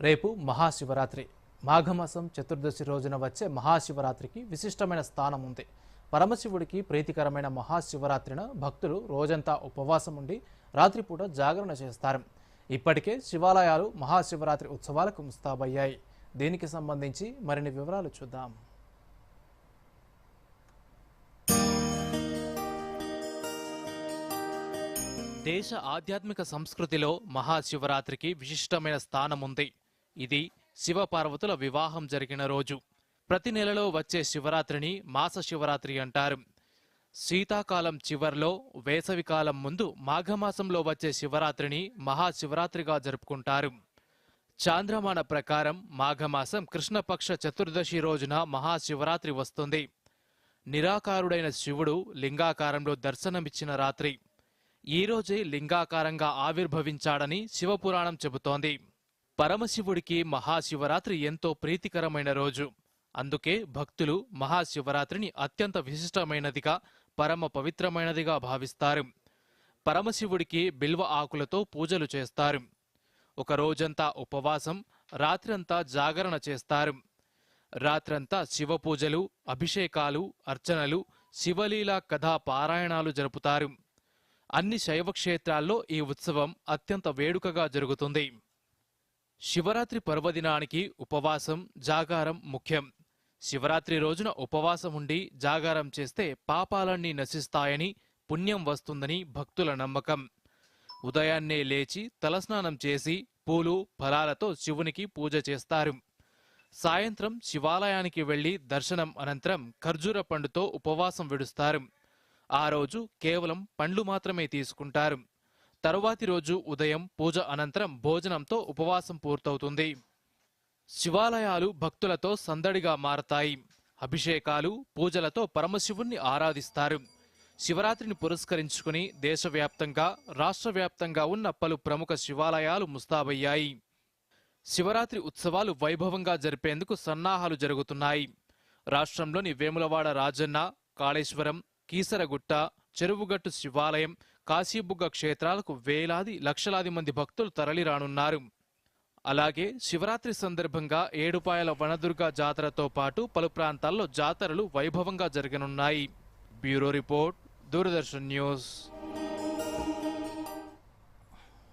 రేపు మహాశివరాత్రి. మాఘమాసం చతుర్దశి రోజున వచ్చే మహాశివరాత్రికి విశిష్టమైన స్థానం ఉంది. పరమశివుడికి ప్రీతికరమైన మహాశివరాత్రిన భక్తులు రోజంతా ఉపవాసం ఉండి రాత్రిపూట జాగరణ చేస్తారు. ఇప్పటికే శివాలయాలు మహాశివరాత్రి ఉత్సవాలకు ముస్తాబయ్యాయి. దీనికి సంబంధించి మరిన్ని వివరాలు చూద్దాం. దేశ ఆధ్యాత్మిక సంస్కృతిలో మహాశివరాత్రికి విశిష్టమైన స్థానం ఉంది ఇది శివపార్వతుల వివాహం జరిగిన రోజు. ప్రతి నెలలో వచ్చే శివరాత్రిని మాస శివరాత్రి అంటారు. శీతాకాలం చివర్లో వేసవికాలం ముందు మాఘమాసంలో వచ్చే శివరాత్రిని మహాశివరాత్రిగా జరుపుకుంటారు. చాంద్రమాన ప్రకారం మాఘమాసం కృష్ణపక్ష చతుర్దశి రోజున మహాశివరాత్రి వస్తుంది. నిరాకారుడైన శివుడు లింగాకారంలో దర్శనమిచ్చిన రాత్రి. ఈ రోజే లింగాకారంగా ఆవిర్భవించాడని శివపురాణం చెబుతోంది. పరమశివుడికి మహాశివరాత్రి ఎంతో ప్రీతికరమైన రోజు. అందుకే భక్తులు మహాశివరాత్రిని అత్యంత విశిష్టమైనదిగా పరమ పవిత్రమైనదిగా భావిస్తారు. పరమశివుడికి బిల్వ ఆకులతో పూజలు చేస్తారు. ఒక రోజంతా ఉపవాసం రాత్రంతా జాగరణ చేస్తారు. రాత్రంతా శివ పూజలు అభిషేకాలు అర్చనలు శివలీల కథా పారాయణాలు జరుపుతారు. అన్ని శైవక్షేత్రాల్లో ఈ ఉత్సవం అత్యంత వేడుకగా జరుగుతుంది. శివరాత్రి పర్వదినానికి ఉపవాసం జాగారం ముఖ్యం. శివరాత్రి రోజున ఉపవాసం ఉండి జాగారం చేస్తే పాపాలన్నీ నశిస్తాయని పుణ్యం వస్తుందని భక్తుల నమ్మకం. ఉదయాన్నే లేచి తలస్నానం చేసి పూలు ఫలాలతో శివునికి పూజ చేస్తారు. సాయంత్రం శివాలయానికి వెళ్ళి దర్శనం అనంతరం ఖర్జూర పండుతో ఉపవాసం విడుస్తారు. ఆ రోజు కేవలం పండ్లు మాత్రమే తీసుకుంటారు. తరువాతి రోజు ఉదయం పూజ అనంతరం భోజనంతో ఉపవాసం పూర్తవుతుంది. శివాలయాలు భక్తులతో సందడిగా మారతాయి. అభిషేకాలు పూజలతో పరమశివుణ్ణి ఆరాధిస్తారు. శివరాత్రిని పురస్కరించుకుని దేశవ్యాప్తంగా రాష్ట్ర వ్యాప్తంగా ఉన్న పలు ప్రముఖ శివాలయాలు ముస్తాబయ్యాయి. శివరాత్రి ఉత్సవాలు వైభవంగా జరిపేందుకు సన్నాహాలు జరుగుతున్నాయి. రాష్ట్రంలోని వేములవాడ రాజన్న కాళేశ్వరం కీసరగుట్ట చెరువుగట్టు శివాలయం కాశీబుగ్గ క్షేత్రాలకు వేలాది లక్షలాది మంది భక్తులు తరలిరానున్నారు. అలాగే శివరాత్రి సందర్భంగా ఏడుపాయల వనదుర్గ జాతరతో పాటు పలు ప్రాంతాల్లో జాతరలు వైభవంగా జరగనున్నాయి. Bureau report Doordarshan news.